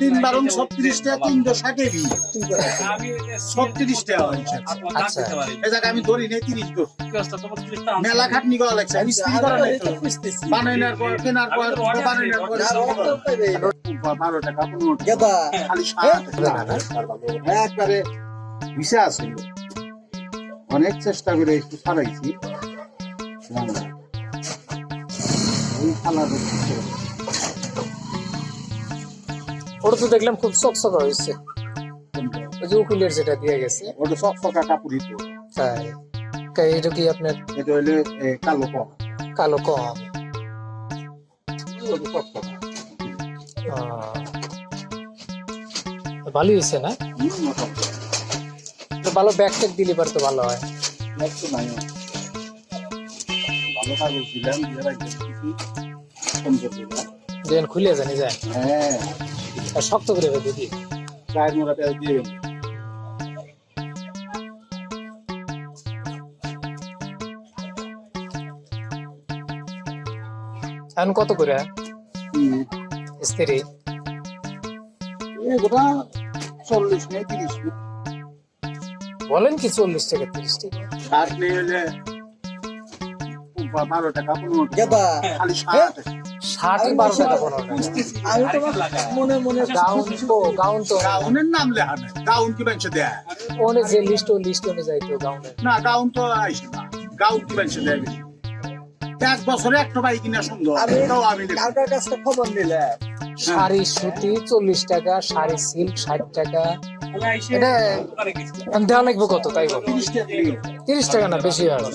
তিন বারণ ছত্রিশ টাকা তিনশো ষাটে বি ছত্রিশ টাকা হয়েছে। আচ্ছা। এ জায়গায় আমি ধরি নেই তিরিশ মেলা খাটনি করা লাগছে। আমি স্ত্রী করা নাই। তো। বানাইনার পর কেনার পর বানাইনার পর বারো টাকা পনেরো টাকা খালি একবারে আছে। অনেক চেষ্টা করে একটু খালা দেখছি ওটা তো দেখলাম খুব চকচকা হয়েছে। ওই যে উকিলের যেটা দিয়ে গেছে। ওটা সকা কাপড়ই তো। তাই। তা এটা কি আপনার এটা হইলে কালো কম। কালো কম? ভালোই হয়েছে না। তো ভালো ব্যাগ ট্যাগ দিলে পারতো ভালো হয়। নাই। ভালো কাগজ দিলাম কম করে দিলাম। যেন খুলে জানি যায়। হ্যাঁ। আর শক্ত করে বেঁধে দিই গায়ের মোড়া পেঁয়াজ দিয়ে। এখন কত করে? হুম। স্ত্রী? চল্লিশ নেই তিরিশ বলেন কি চল্লিশ টাকা তিরিশ টাকা? ষাট নেই হলে বারো টাকা পনেরো টাকা। খালি ষাট। ষাট বারো টাকা পনেরো আমি তোমার মনে মনে গাউন তো গাউন তো। গাউনের নাম লেখা নেই। গাউন কি বাঞ্ছে দেয়? ওনে যে লিস্ট ও লিস্ট অনুযায়ী তো গাউনের। না গাউন তো আইসে না। গাউন কি বাঞ্ছে দেয়? এক বছরে একটা বাইক কিনা সুন্দর। এটাও আমি দেখি। কাছে খবর নিলে। শাড়ি সুতি চল্লিশ টাকা শাড়ি সিল্ক ষাট টাকা। এটা দেওয়া লাগবে কত তাই বল? তিরিশ টাকা না বেশি হবে।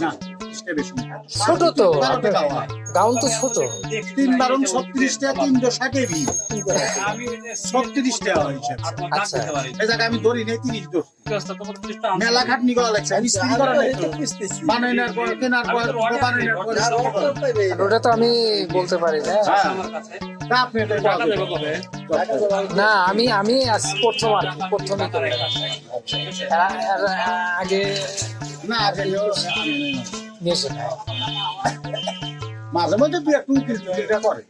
ছোট তো। গাউন তো ছোট। তিন বারণ ছত্রিশ টাকা তিনশো ষাটে বি ছত্রিশ টাকা হয়েছে। আচ্ছা। এ জায়গায় আমি ধরি নেই তিরিশ দোষ মেলা খাটনি করা লাগছে আমি করা নাই পর কেনার পর বানাইনার পর। ওটা তো আমি বলতে পারি না। হ্যাঁ। না আমি আমি প্রথম আর আগে না নিয়েছে মাঝে মধ্যে দুই একটু টুকিলটা করে।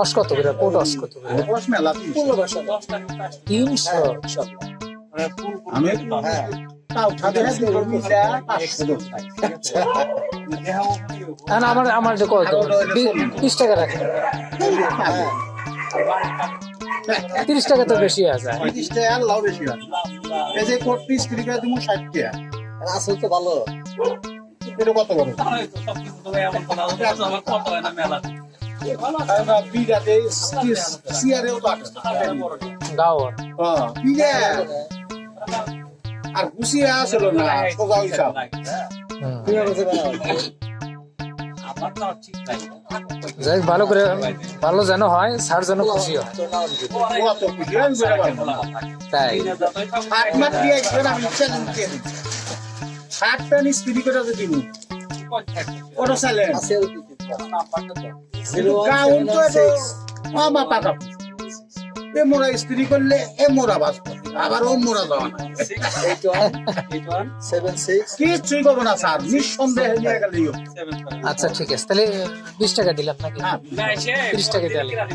অস কত কোট অস কত মেলা তিনশো। আমি আমার আমার যে কত বিশ টাকা রাখেন তিরিশ টাকা তো বেশি আছে। টাকা বেশি হয়। এই যে কোট পিস কুড়ি দিব ষাট টাকা। আসল তো ভালো। কত বড় আর না, সিয়ারেও তো আটে গাওয়ার। হ্যাঁ, বিড়া। আর গুছিয়ে আসল না সোজা হিসাব যাই ভালো করে ভালো যেন হয় স্যার যেন খুশি হয়। তাই। ষাট স্ত্রী করে যদি দিব ওটা আছে গাউন তো এত মামা টাকা এ মোরা স্ত্রী করলে এ মোরা বাস আবার ও মোরা যাওয়া না। কিছুই করব না স্যার? নিঃসন্দেহে নিয়ে গেলেই আচ্ছা ঠিক আছে। তাহলে বিশ টাকা দিলাম নাকি হ্যাঁ। তিরিশ টাকা দিলাম